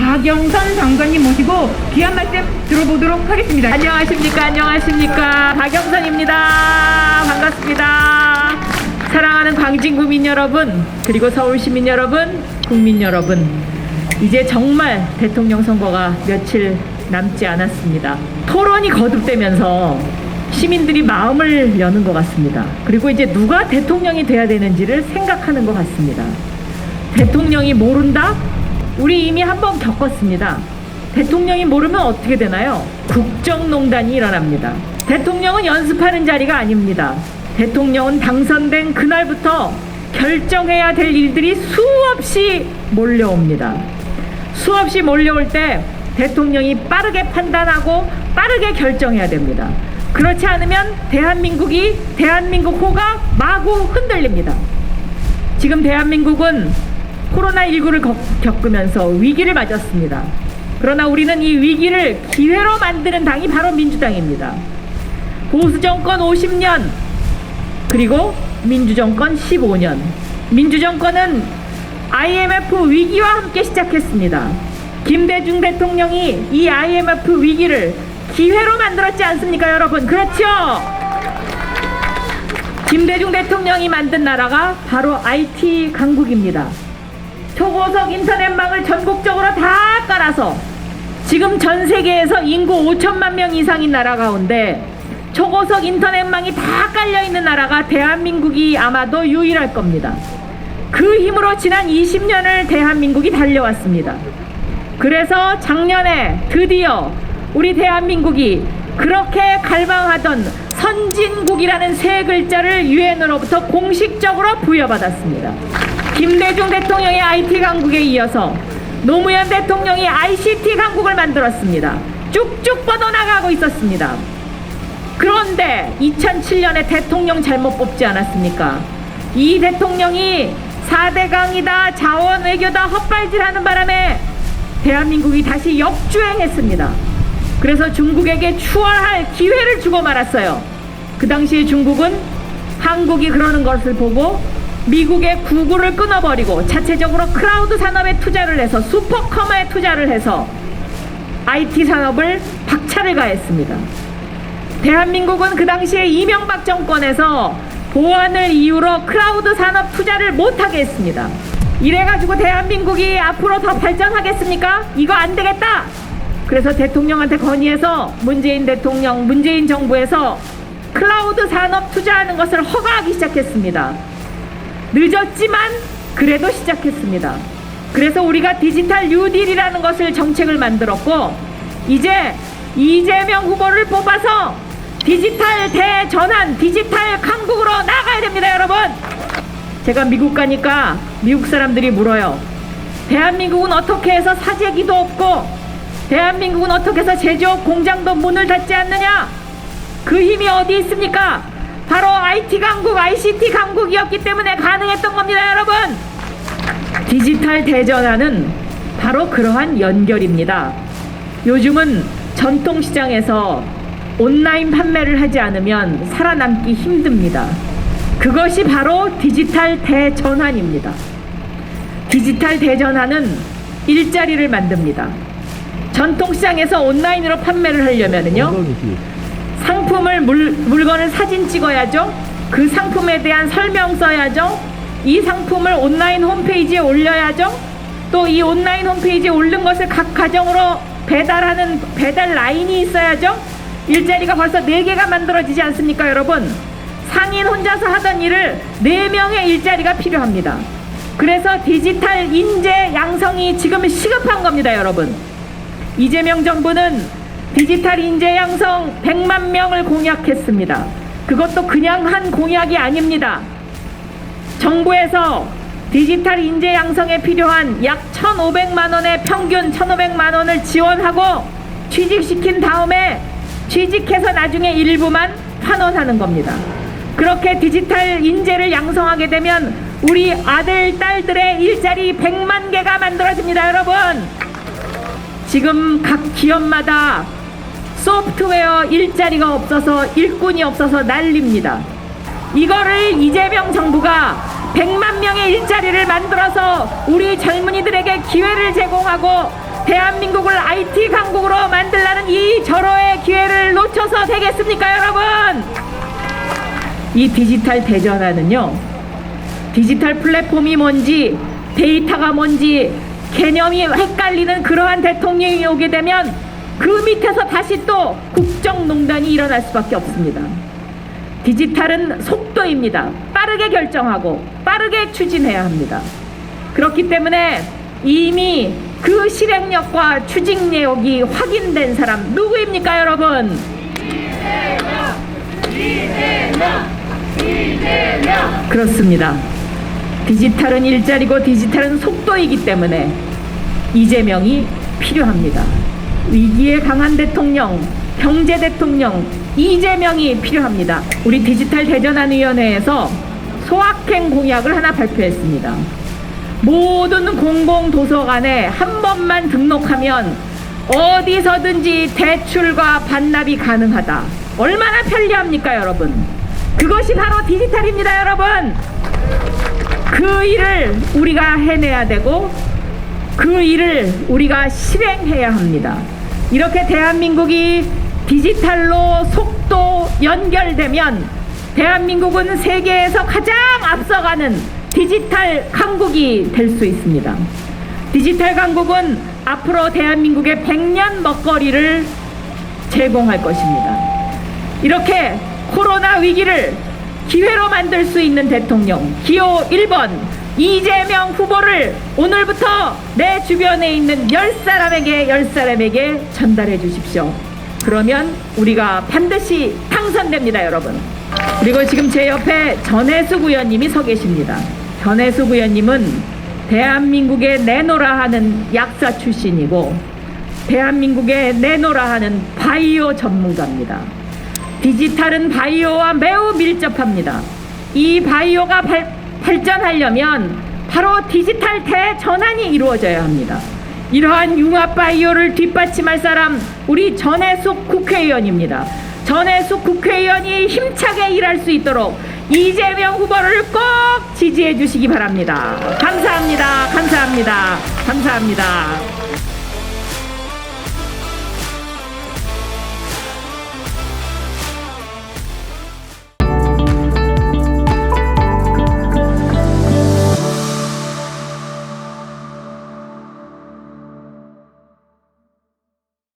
박영선 장관님 모시고 귀한 말씀 들어보도록 하겠습니다. 안녕하십니까? 안녕하십니까? 박영선입니다. 반갑습니다. 사랑하는 광진 구민 여러분 그리고 서울 시민 여러분 국민 여러분. 이제 정말 대통령 선거가 며칠 남지 않았습니다. 토론이 거듭되면서 시민들이 마음을 여는 것 같습니다. 그리고 이제 누가 대통령이 돼야 되는지를 생각하는 것 같습니다. 대통령이 모른다? 우리 이미 한 번 겪었습니다. 대통령이 모르면 어떻게 되나요? 국정농단이 일어납니다. 대통령은 연습하는 자리가 아닙니다. 대통령은 당선된 그날부터 결정해야 될 일들이 수없이 몰려옵니다. 수없이 몰려올 때 대통령이 빠르게 판단하고 빠르게 결정해야 됩니다. 그렇지 않으면 대한민국이 대한민국 호가 마구 흔들립니다. 지금 대한민국은 코로나19를 겪으면서 위기를 맞았습니다. 그러나 우리는 이 위기를 기회로 만드는 당이 바로 민주당입니다. 보수정권 50년, 그리고 민주정권 15년. 민주정권은 IMF 위기와 함께 시작했습니다. 김대중 대통령이 이 IMF 위기를 기회로 만들었지 않습니까, 여러분? 그렇죠? 김대중 대통령이 만든 나라가 바로 IT 강국입니다. 초고속 인터넷망을 전국적으로 다 깔아서 지금 전 세계에서 인구 5천만 명 이상인 나라 가운데 초고속 인터넷망이 다 깔려 있는 나라가 대한민국이 아마도 유일할 겁니다. 그 힘으로 지난 20년을 대한민국이 달려왔습니다. 그래서 작년에 드디어 우리 대한민국이 그렇게 갈망하던 선진국이라는 세 글자를 유엔으로부터 공식적으로 부여받았습니다. 김대중 대통령의 IT 강국에 이어서 노무현 대통령이 ICT 강국을 만들었습니다. 쭉쭉 뻗어나가고 있었습니다. 그런데 2007년에 대통령 잘못 뽑지 않았습니까? 이 대통령이 4대강이다, 자원 외교다 헛발질하는 바람에 대한민국이 다시 역주행했습니다. 그래서 중국에게 추월할 기회를 주고 말았어요. 그 당시에 중국은 한국이 그러는 것을 보고 미국의 구글을 끊어버리고 자체적으로 클라우드 산업에 투자를 해서 슈퍼커머에 투자를 해서 IT 산업을 박차를 가했습니다. 대한민국은 그 당시에 이명박 정권에서 보안을 이유로 클라우드 산업 투자를 못하게 했습니다. 이래가지고 대한민국이 앞으로 더 발전하겠습니까? 이거 안 되겠다! 그래서 대통령한테 건의해서 문재인 대통령, 문재인 정부에서 클라우드 산업 투자하는 것을 허가하기 시작했습니다. 늦었지만 그래도 시작했습니다. 그래서 우리가 디지털 뉴딜이라는 것을 정책을 만들었고 이제 이재명 후보를 뽑아서 디지털 대전환, 디지털 강국으로 나가야 됩니다, 여러분. 제가 미국 가니까 미국 사람들이 물어요. 대한민국은 어떻게 해서 사재기도 없고 대한민국은 어떻게 해서 제조업 공장도 문을 닫지 않느냐? 그 힘이 어디 있습니까? 바로 IT 강국, ICT 강국이었기 때문에 가능했던 겁니다, 여러분. 디지털 대전환은 바로 그러한 연결입니다. 요즘은 전통 시장에서 온라인 판매를 하지 않으면 살아남기 힘듭니다. 그것이 바로 디지털 대전환입니다. 디지털 대전환은 일자리를 만듭니다. 전통 시장에서 온라인으로 판매를 하려면은요. 상품을 물, 물건을 사진 찍어야죠. 그 상품에 대한 설명 써야죠. 이 상품을 온라인 홈페이지에 올려야죠. 또 이 온라인 홈페이지에 올린 것을 각 가정으로 배달하는 배달 라인이 있어야죠. 일자리가 벌써 4개가 만들어지지 않습니까, 여러분? 상인 혼자서 하던 일을 4명의 일자리가 필요합니다. 그래서 디지털 인재 양성이 지금 시급한 겁니다, 여러분. 이재명 정부는 디지털 인재 양성 100만 명을 공약했습니다. 그것도 그냥 한 공약이 아닙니다. 정부에서 디지털 인재 양성에 필요한 약 1,500만 원의 평균 1,500만 원을 지원하고 취직시킨 다음에 취직해서 나중에 일부만 환원하는 겁니다. 그렇게 디지털 인재를 양성하게 되면 우리 아들, 딸들의 일자리 100만 개가 만들어집니다, 여러분. 지금 각 기업마다 소프트웨어 일자리가 없어서 일꾼이 없어서 난립니다. 이거를 이재명 정부가 100만 명의 일자리를 만들어서 우리 젊은이들에게 기회를 제공하고 대한민국을 IT 강국으로 만들라는 이 절호의 기회를 놓쳐서 되겠습니까, 여러분? 이 디지털 대전화는요, 디지털 플랫폼이 뭔지, 데이터가 뭔지, 개념이 헷갈리는 그러한 대통령이 오게 되면 그 밑에서 다시 또 국정농단이 일어날 수밖에 없습니다. 디지털은 속도입니다. 빠르게 결정하고 빠르게 추진해야 합니다. 그렇기 때문에 이미 그 실행력과 추진력이 확인된 사람 누구입니까, 여러분? 그렇습니다. 디지털은 일자리고 디지털은 속도이기 때문에 이재명이 필요합니다. 위기에 강한 대통령, 경제 대통령 이재명이 필요합니다. 우리 디지털 대전환위원회에서 소확행 공약을 하나 발표했습니다. 모든 공공도서관에 한 번만 등록하면 어디서든지 대출과 반납이 가능하다. 얼마나 편리합니까, 여러분? 그것이 바로 디지털입니다, 여러분. 그 일을 우리가 해내야 되고 그 일을 우리가 실행해야 합니다. 이렇게 대한민국이 디지털로 속도 연결되면 대한민국은 세계에서 가장 앞서가는 디지털 강국이 될 수 있습니다. 디지털 강국은 앞으로 대한민국의 100년 먹거리를 제공할 것입니다. 이렇게 코로나 위기를 기회로 만들 수 있는 대통령 기호 1번 이재명 후보를 오늘부터 내 주변에 있는 10사람에게 10사람에게 전달해 주십시오. 그러면 우리가 반드시 당선됩니다, 여러분. 그리고 지금 제 옆에 전혜숙 의원님이 서 계십니다. 전혜숙 의원님은 대한민국에 내노라 하는 약사 출신이고 대한민국에 내노라 하는 바이오 전문가입니다. 디지털은 바이오와 매우 밀접합니다. 이 바이오가 발, 발전하려면 바로 디지털 대전환이 이루어져야 합니다. 이러한 융합 바이오를 뒷받침할 사람 우리 전혜숙 국회의원입니다. 전혜숙 국회의원이 힘차게 일할 수 있도록 이재명 후보를 꼭 지지해 주시기 바랍니다. 감사합니다. 감사합니다. 감사합니다.